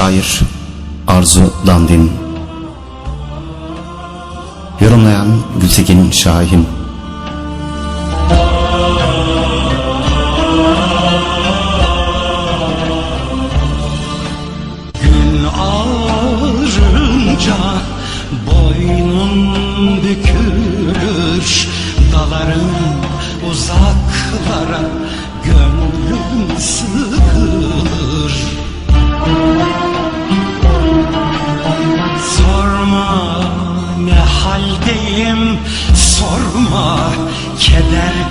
Şair Arzu Dandin. Yorumlayan Gültekin Şahin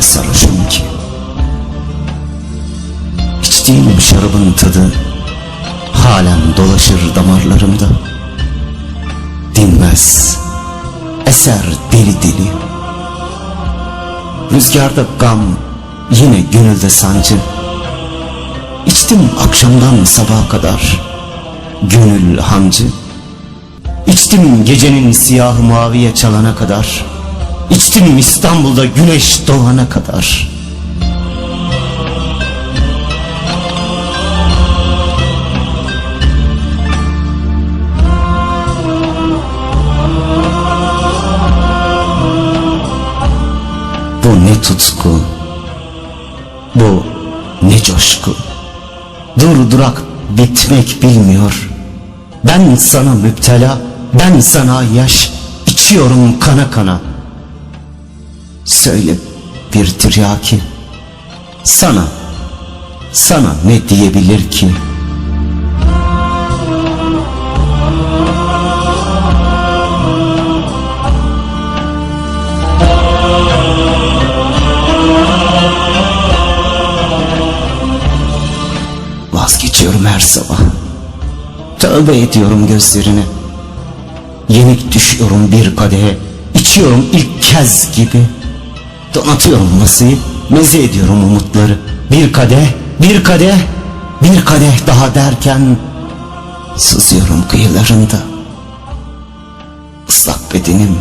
Öyle sarhoşum ki. İçtiğim şarabın tadı Halen dolaşır damarlarımda. Dinmez Eser deli deli. Rüzgarda gam Yine gönülde sancı. İçtim akşamdan sabaha kadar Gönül hancı. İçtim gecenin siyahı maviye çalana kadar İçtim İstanbul'da güneş doğana kadar. Bu ne tutku Bu ne coşku. Dur durak bitmek bilmiyor. Ben sana müptela Ben sana yaş içiyorum kana kana Söyle bir tiryaki. Sana Sana ne diyebilir ki? Vazgeçiyorum her sabah. Tövbe ediyorum gözlerine. Yenik düşüyorum bir kadehe içiyorum ilk kez gibi Donatıyorum masayı Meze ediyorum umutları. Bir kadeh Bir kadeh Bir kadeh daha derken Sızıyorum kıyılarında. Islak bedenim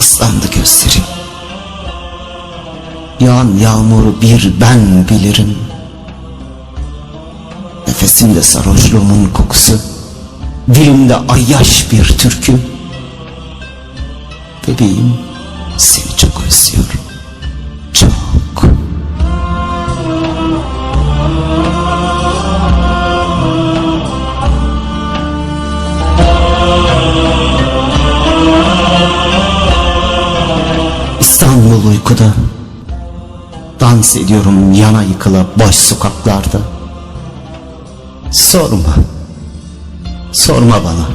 ıslandı gözlerim. Yağan yağmuru bir ben bilirim. Nefesimde sarhoşluğumun kokusu Dilimde ayyaş bir türkü. Bebeğim seni çok özlüyorum. Çok. İstanbul uykuda. Dans ediyorum yana yıkıla boş sokaklarda. Sorma. Sorma bana.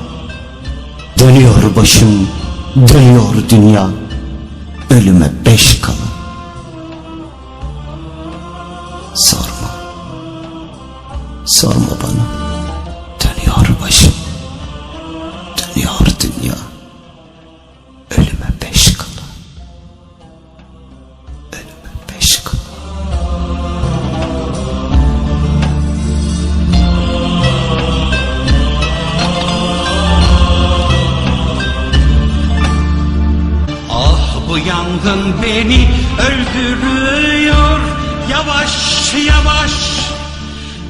Dönüyor başım Dönüyor dünya Ölüme beş kala Sorma. Sorma bana yangın beni öldürüyor. Yavaş yavaş.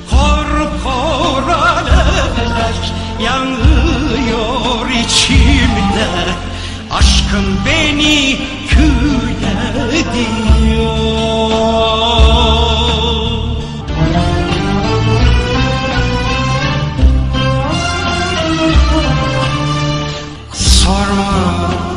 Kor kor alevler Yanıyor içimde. Aşkın beni kül ediyor Sorma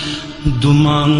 දුමං